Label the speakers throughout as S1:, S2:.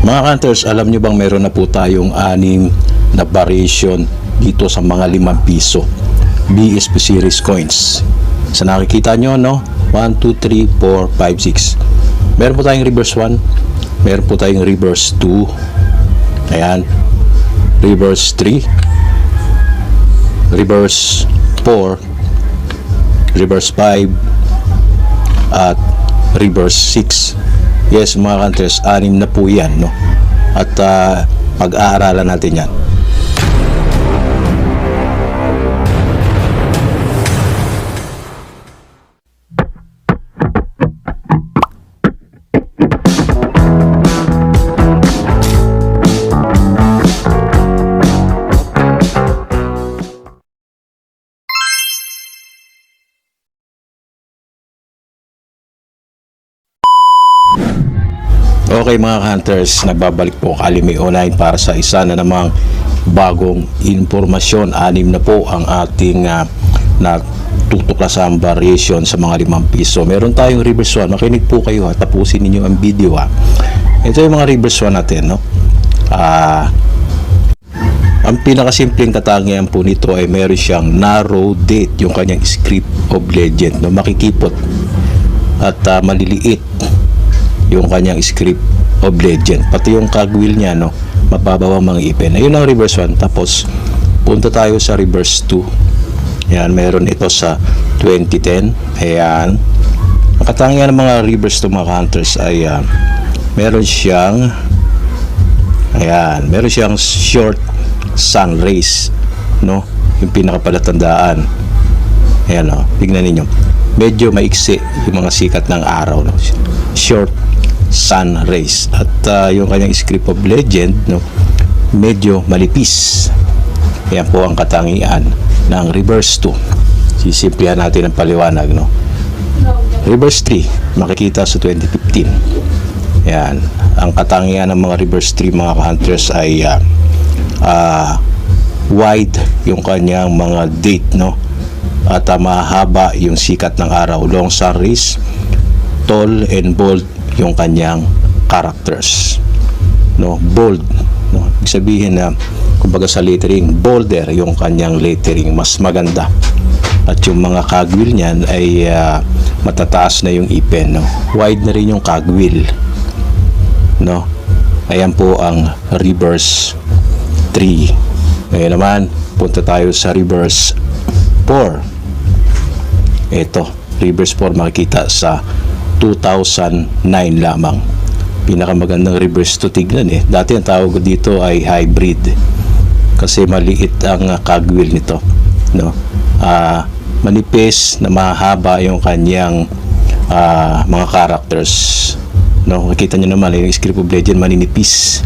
S1: Mga hunters, alam nyo bang meron na po tayong anim na variation dito sa mga 5 piso BSP series coins. Sa nakikita nyo, no? 1, 2, 3, 4, 5, 6. Meron po tayong reverse 1. Meron po tayong reverse 2. Ayan. Reverse 3. Reverse 4. Reverse 5. At reverse 6. Yes, mga hunters, anim na po yan, no? At ah, pag-aaralan natin yan. Okay mga hunters, nagbabalik po Kalime Online para sa isa na namang bagong informasyon. Anim na po ang ating uh, natutuklasang variation sa mga limang piso. Meron tayong reverse one. Makinig po kayo ha. Tapusin ninyo ang video ha. Ito yung mga reverse one natin. No? Ah... ang pinakasimpleng katangian po nito ay meron siyang narrow date, yung kanyang script of legend, no? makikipot at ah, maliliit yung kanyang script of legend. Pati yung cogwheel niya, no, mababaw ang mga ipin. Ayun ang reverse 1. Tapos, punta tayo sa reverse 2. Yan, meron ito sa 2010. Ayan. Ang katangian ng mga reverse 2 mga hunters ay ah, meron siyang ayan, meron siyang short sun rays, no? Yung pinakapalatandaan. Ayan o, tignan ninyo. Medyo maiksi yung mga sikat ng araw. No? Short sun rays. At ah, yung kanyang script of legend, no? medyo malipis. Yan po ang katangian ng reverse 2. Sisimplihan natin ang paliwanag. No? Reverse 3, makikita sa 2015. Yan. Ang katangian ng mga reverse 3 mga hunters ay ah, ah, wide yung kanyang mga date no at ah, mahaba yung sikat ng araw long sun rays tall and bold yung kanyang characters. No bold. No ibig sabihin na kumbaga sa lettering bolder yung kanyang lettering. Mas maganda. At yung mga cogwheel niyan ay ah, matataas na yung ipin no? Wide na rin yung cogwheel no? Ayan po ang reverse 3 ngayon naman punta tayo sa reverse 4 ito reverse 4 makikita sa 2009 lamang. Pinakamagandang reverse to tignan eh. Dati ang tawag dito ay hybrid. Kasi maliit ang uh, cogwheel nito no? Ah, manipis na mahaba yung kanyang ah, mga characters no? Makita niyo naman yung script of legend maninipis.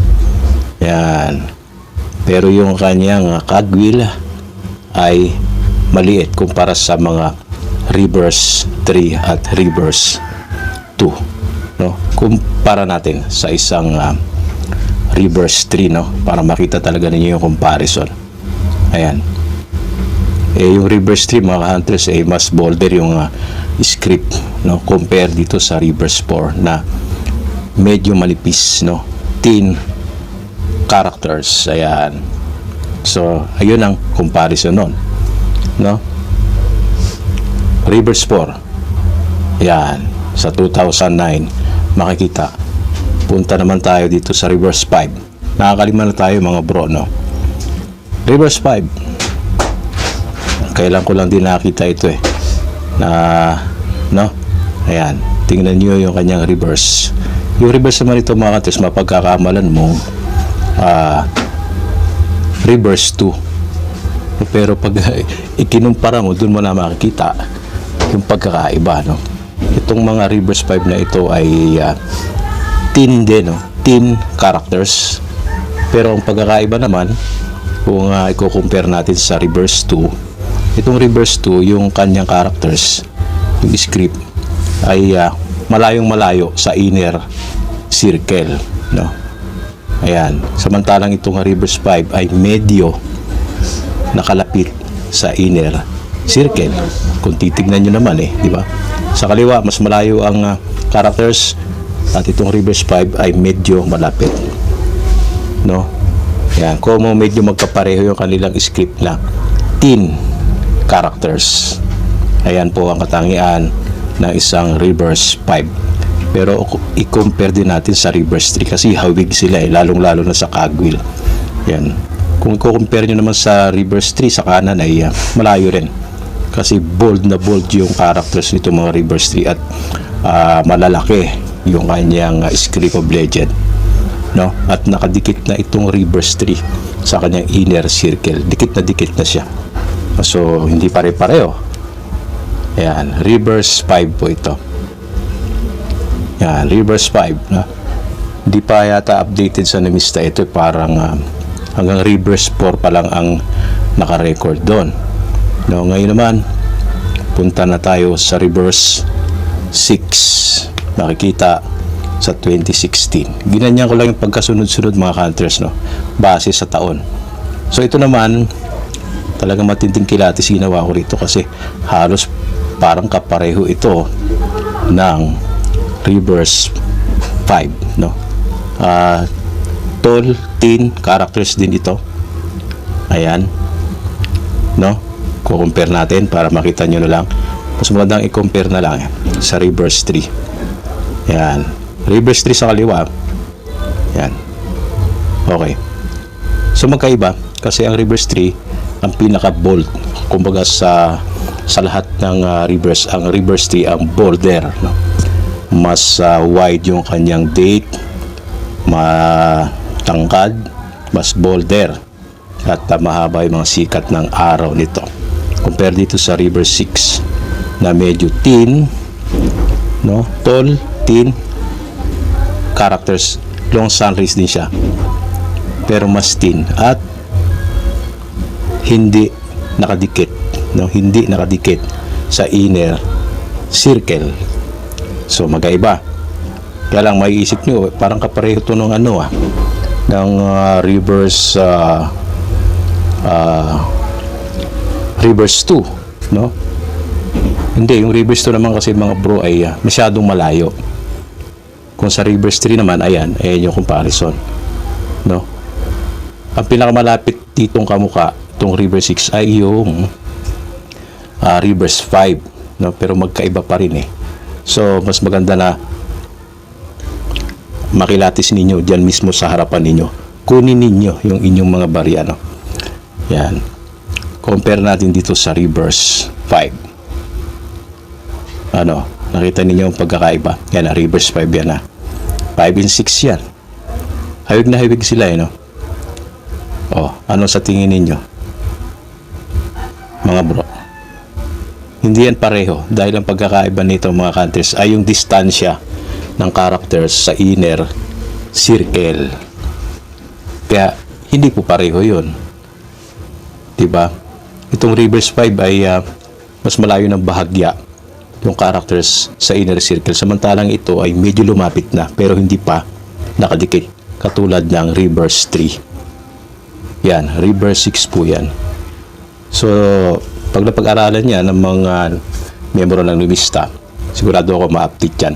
S1: Yan. Pero yung kanyang uh, cogwheel ay maliit kumpara sa mga reverse 3 at reverse 2 no? Kumpara natin sa isang ah, reverse 3 no? Para makita talaga ninyo yung comparison. Ayan. Eh yung reverse 3 mga hunters eh mas bolder yung ah, script no? Compare dito sa reverse 4 na medyo malipis no? Thin characters. Ayan. So ayun ang comparison nun no? Reverse 4 ayan sa 2009 makikita punta naman tayo dito sa reverse 5 nakakalima na tayo mga bro no? Reverse 5 kailan ko lang din nakita ito eh. Na no? Ayan. Tingnan niyo yung kanyang reverse yung reverse naman ito mga katis mapagkakamalan mo ah reverse 2 pero pag ikinumpara mo dun mo na makikita yung pagkakaiba no itong mga reverse 5 na ito ay ah, thin din no? Thin characters. Pero ang pagkakaiba naman kung uh, i-compare natin sa reverse 2 itong reverse 2 yung kanyang characters yung script ay ah, malayong malayo sa inner circle no? Ayan. Samantalang itong reverse 5 ay medyo nakalapit sa inner circle kung titignan nyo naman eh di ba sa kaliwa mas malayo ang ah, characters at itong reverse 5 ay medyo malapit no? Yan, kung medyo magkapareho yung kanilang script na teen characters. Ayan po ang katangian ng isang reverse 5. Pero i-compare din natin sa reverse 3 kasi hawig sila eh, lalong-lalo na sa cogwheel. Yan. Kung i-compare nyo naman sa reverse 3 sa kanan ay uh, malayo rin. Kasi bold na bold yung characters nito mga reverse 3 at uh, malalaki yung kanyang uh, script of legend no? At nakadikit na itong reverse 3 sa kanyang inner circle. Dikit na dikit na siya. So hindi pare-pareho. Yan reverse 5 po ito. Yan reverse 5 no? hindi pa yata updated sa namista ito. Parang uh, hanggang reverse 4 pa lang ang naka-record doon no ngayon naman punta na tayo sa reverse 6 makikita sa 2016. Ginanyan ko lang yung pagkasunod-sunod mga counters no, base sa taon. So ito naman talagang matinding kilatis ginawa ko rito kasi halos parang kapareho ito ng reverse 5 no. Uh, tall, thin characters din ito. Ayan. No? Ko-compare natin para makita nyo na lang. Mas magandang i-compare na lang sa reverse 3. Yan. Reverse 3 sa kaliwa. Yan. Okay. So magkaiba kasi ang reverse 3 ang pinaka bold. Kumbaga sa sa lahat ng uh, reverse ang reverse 3 ang bolder no. Mas uh, wide yung kanyang date, matangkad, mas bolder at uh, mahaba yung mga sikat ng araw nito. Compare dito sa reverse 6 na medyo thin, no, tall, thin, characters. Long sun rays din siya pero mas thin at hindi nakadikit no? Hindi nakadikit sa inner circle. So magkaiba. Kaya lang may isip nyo parang kapareho to ng ano ah ng uh, reverse uh, uh, reverse 2 no hindi yung reverse 2 naman kasi mga bro ay uh, masyadong malayo kung sa reverse 3 naman, ayan, ayan yung comparison. No? Ang pinakamalapit ditong kamuka, itong reverse 6 ay yung uh, reverse 5. No? Pero magkaiba pa rin eh. So, mas maganda na makilatis ninyo dyan mismo sa harapan ninyo. Kunin ninyo yung inyong mga barya. No? Yan. Compare natin dito sa reverse 5. Ano? Nakita ninyo ang pagkakaiba. Yan na, reverse 5 yan na. 5 and 6 yan. Hawig na hawig sila eh, no? Oh, ano sa tingin ninyo? Mga bro. Hindi yan pareho dahil ang pagkakaiba nito mga countries ay yung distansya ng characters sa inner circle. Kaya hindi po pareho yun. 'Di ba? Itong reverse 5 ay uh, mas malayo ng bahagya yung characters sa inner circle. Samantalang ito ay medyo lumapit na pero hindi pa nakadikit katulad ng reverse 3. Yan, reverse 6 po yan. So, pag napag-aralan niya ng mga membro ng lista, sigurado ako ma-update yan.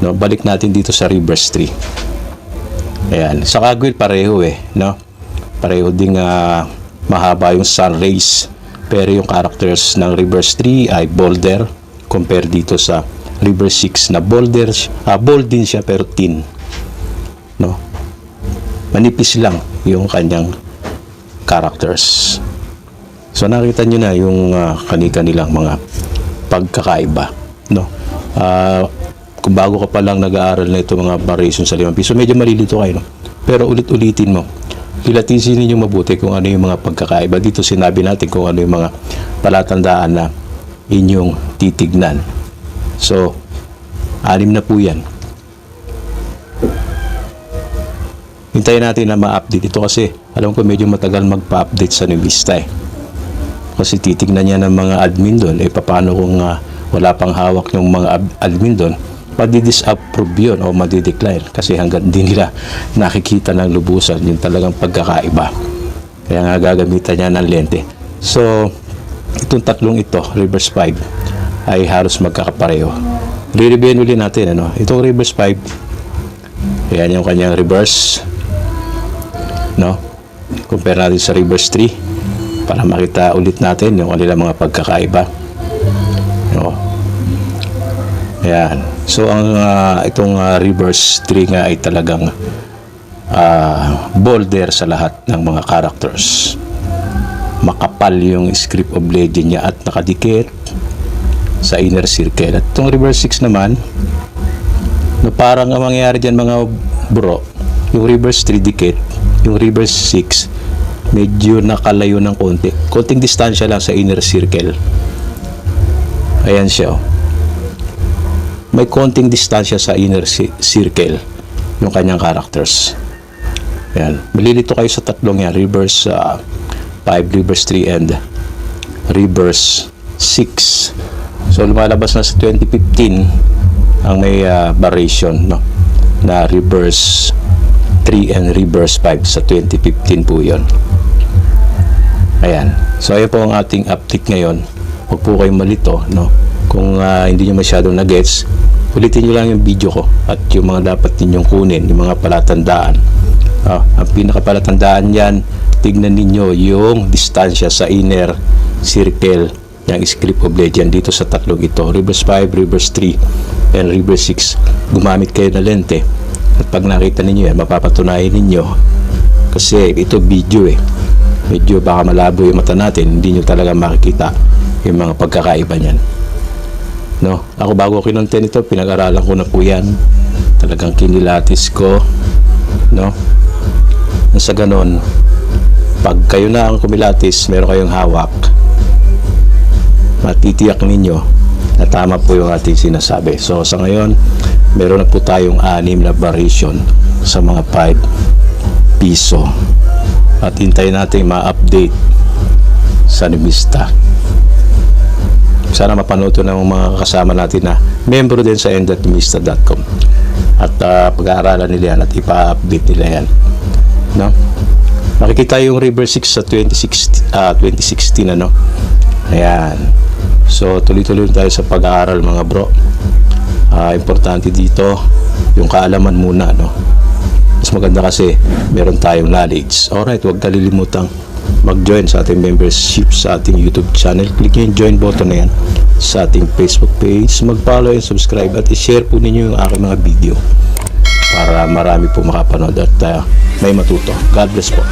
S1: No, balik natin dito sa reverse 3. Ayan, sa kagwil pareho eh, no? Pareho ding uh, mahaba yung sun rays. Pero yung characters ng reverse 3 ay bolder, compare dito sa River 6 na boulder, uh, bold din siya pero thin. No? Manipis lang yung kanyang characters. So nakita niyo na yung uh, kani-kanilang mga pagkakaiba, no? Uh, kung bago ka pa lang nag-aaral na ito mga variation sa 5 piso, medyo malilito kayo, no? Pero ulit-ulitin mo. Kilatisin ninyo mabuti kung ano yung mga pagkakaiba. Dito sinabi natin kung ano yung mga palatandaan na inyong titignan. So, anim na po yan. Hintayin natin na ma-update ito kasi alam ko medyo matagal magpa-update sa Nivista eh. Kasi titignan niya ng mga admin doon, eh paano kung uh, wala pang hawak ng mga admin doon, madi-disapprove yun o madi-decline kasi hanggang hindi nila nakikita ng lubusan yung talagang pagkakaiba. Kaya nga gagamitan niya ng lente. So, itong tatlong ito, reverse 5, ay halos magkakapareho. Re-reviewin ulit natin, ano? Itong reverse 5, ayan yung kanyang reverse. no? Compare natin sa Rivers 3 para makita ulit natin yung kanilang mga pagkakaiba. No? Ayan. So ang ah, itong ah, Rivers 3 nga ay talagang ah, bolder sa lahat ng mga characters. Makapal yung script of legend niya at nakadikit sa inner circle. At itong Reverse 6 naman, na parang ang mangyayari dyan mga bro, yung Reverse 3 dikit, yung Reverse 6, medyo nakalayo ng konti. Konting distansya lang sa inner circle. Ayan siya. oh. May konting distansya sa inner ci- circle yung kanyang characters. Ayan. Malilito kayo sa tatlong yan. Reverse uh, 5, reverse 3, and reverse 6. So lumalabas na sa 2015 ang may uh, variation no na reverse 3 and reverse 5 sa 2015 po 'yon. Ayan. So ayun po ang ating update ngayon. Huwag po kayong malito no. Kung ah, hindi niyo masyadong na-gets, ulitin niyo lang yung video ko at yung mga dapat ninyong kunin, yung mga palatandaan. Ah, ang pinakapalatandaan yan, tignan ninyo yung distansya sa inner circle ng script of legend dito sa tatlong ito. Reverse 5, reverse 3, and reverse 6. Gumamit kayo na lente. At pag nakita ninyo yan, mapapatunayan ninyo. Kasi ito video eh. Medyo baka malabo yung mata natin, hindi nyo talaga makikita yung mga pagkakaiba niyan. No? Ako bago kinontent ito, pinag-aralan ko na po yan. Talagang kinilatis ko. No? Nang Sa ganon, pag kayo na ang kumilatis, meron kayong hawak, matitiyak ninyo na tama po yung ating sinasabi. So sa ngayon, meron na po tayong anim na variation sa mga 5 piso. At hintayin natin ma-update sa Nimista. Sana mapanood ng mga kasama natin na membro din sa end.mista.com at ah, pag-aaralan nila yan at ipa-update nila yan. No? Makikita yung River 6 sa 2016, ah, 2016 ano. Ayan. So tuloy-tuloy tayo sa pag-aaral mga bro. Ah, importante dito yung kaalaman muna no. Mas maganda kasi meron tayong knowledge. Alright, huwag kalilimutang mag-join sa ating membership sa ating YouTube channel. Click yung join button na yan sa ating Facebook page. Mag-follow and subscribe at i-share po ninyo yung aking mga video para marami po makapanood at ah, may matuto. God bless po.